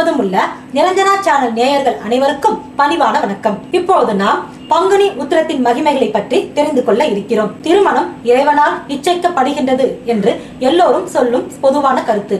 முழுவதும் உள்ள நிரஞ்சனா சேனல் நேயர்கள் அனைவருக்கும் பணிவான வணக்கம். இப்போது நாம் பங்குனி உத்திரத்தின் மகிமைகளை பற்றி தெரிந்து கொள்ள இருக்கிறோம். திருமணம் இறைவனால் நிச்சயிக்கப்படுகின்றது என்று எல்லோரும் சொல்லும் பொதுவான கருத்து.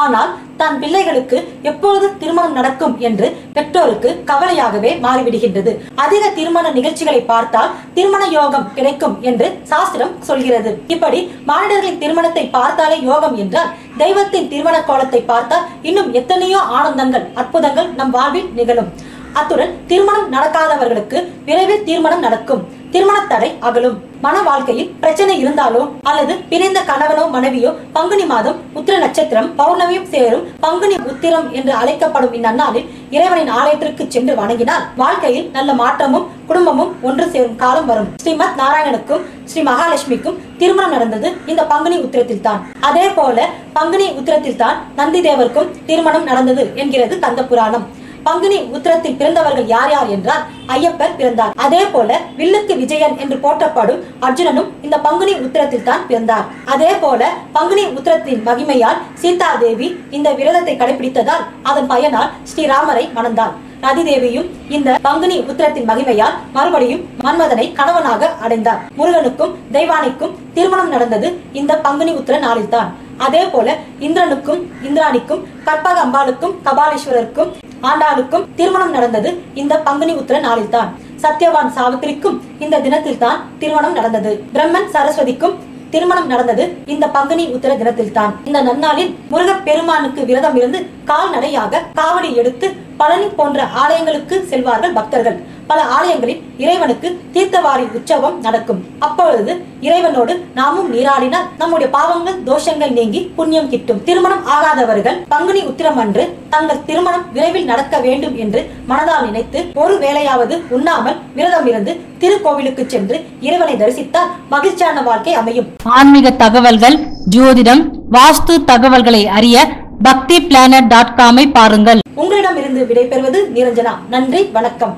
ஆனால் தன் பிள்ளைகளுக்கு எப்பொழுது திருமணம் நடக்கும் என்று பெற்றோருக்கு கவலையாகவே மாறிவிடுகின்றது. அதிக திருமண நிகழ்ச்சிகளை பார்த்தால் திருமண யோகம் கிடைக்கும் என்று சாஸ்திரம் சொல்கிறது. இப்படி மானிடர்களின் திருமணத்தை பார்த்தாலே யோகம் என்றால் தெய்வத்தின் திருமண கோலத்தை பார்த்தால் இன்னும் எத்தனையோ ஆனந்தங்கள் அற்புதங்கள் நம் வாழ்வில் நிகழும். அத்துடன் திருமணம் நடக்காதவர்களுக்கு விரைவில் திருமணம் நடக்கும். திருமண தடை அகலும். மன வாழ்க்கையில் பிரச்சனை இருந்தாலோ அல்லது பிரிந்த கணவனோ மனைவியோ பங்குனி மாதம் உத்திர நட்சத்திரம் பௌர்ணமியும் சேரும் பங்குனி உத்திரம் என்று அழைக்கப்படும் இந்நன்னாளில் இறைவனின் ஆலயத்திற்கு சென்று வணங்கினால் வாழ்க்கையில் நல்ல மாற்றமும் குடும்பமும் ஒன்று சேரும் காலம் வரும். ஸ்ரீமத் நாராயணனுக்கும் ஸ்ரீ மகாலட்சுமிக்கும் திருமணம் நடந்தது இந்த பங்குனி உத்திரத்தில் தான் அதே போல பங்குனி உத்திரத்தில் தான் நந்தி தேவருக்கும் திருமணம் நடந்தது என்கிறது கந்த புராணம். பங்குனி உத்திரத்தில் பிறந்தவர்கள் யார் யார் என்றால் ஐயப்பர் பிறந்தார். அதே போல வில்லுக்கு விஜயன் என்று போற்றப்படும் அர்ஜுனனும் இந்த பங்குனி உத்திரத்தில் தான் பிறந்தார். அதே போல பங்குனி உத்திரத்தின் மகிமையால் சீதா தேவி இந்த விரதத்தை கடைபிடித்ததால் அதன் பயனால் ஸ்ரீராமரை மணந்தார் நதி தேவியும் இந்த பங்குனி உத்திரத்தின் மகிமையால் மறுபடியும் மன்மதனை கணவனாக அடைந்தார். முருகனுக்கும் தெய்வானைக்கும் திருமணம் நடந்தது இந்த பங்குனி உத்திர நாளில்தான். அதே போல இந்திரனுக்கும் இந்திராணிக்கும் கற்பக அம்பாளுக்கும் கபாலீஸ்வரருக்கும் ஆண்டாளுக்கும் திருமணம் நடந்தது இந்த பங்குனி உத்திர நாளில்தான். சத்யவான் சாவித்திரிக்கும் இந்த தினத்தில் தான் திருமணம் நடந்தது. பிரம்மன் சரஸ்வதிக்கும் திருமணம் நடந்தது இந்த பங்குனி உத்திர தினத்தில் தான் இந்த நன்னாளில் முருகப் பெருமானுக்கு விரதம் இருந்து கால்நடையாக காவடி எடுத்து பழனி போன்ற ஆலயங்களுக்கு செல்வார்கள் பக்தர்கள். பல ஆலயங்களில் இறைவனுக்கு தீர்த்தவாரி உற்சவம் நடக்கும். அப்பொழுது இறைவனோடு நாமும் நீராடினால் நம்முடைய பாவங்கள் தோஷங்கள் நீங்கி புண்ணியம் கிட்டும். திருமணம் ஆகாதவர்கள் பங்குனி உத்திரம் அன்று தங்கள் திருமணம் விரைவில் நடக்க வேண்டும் என்று மனதால் நினைத்து ஒரு வேளையாவது உண்ணாமல் விரதம் இருந்து திருக்கோவிலுக்கு சென்று இறைவனை தரிசித்தால் மகிழ்ச்சியான வாழ்க்கை அமையும். ஆன்மீக தகவல்கள் ஜோதிடம் வாஸ்து தகவல்களை அறிய பக்தி பிளானட் டாட் காமை பாருங்கள். உங்களிடமிருந்து விடைபெறுவது நிரஞ்சனா. நன்றி வணக்கம்.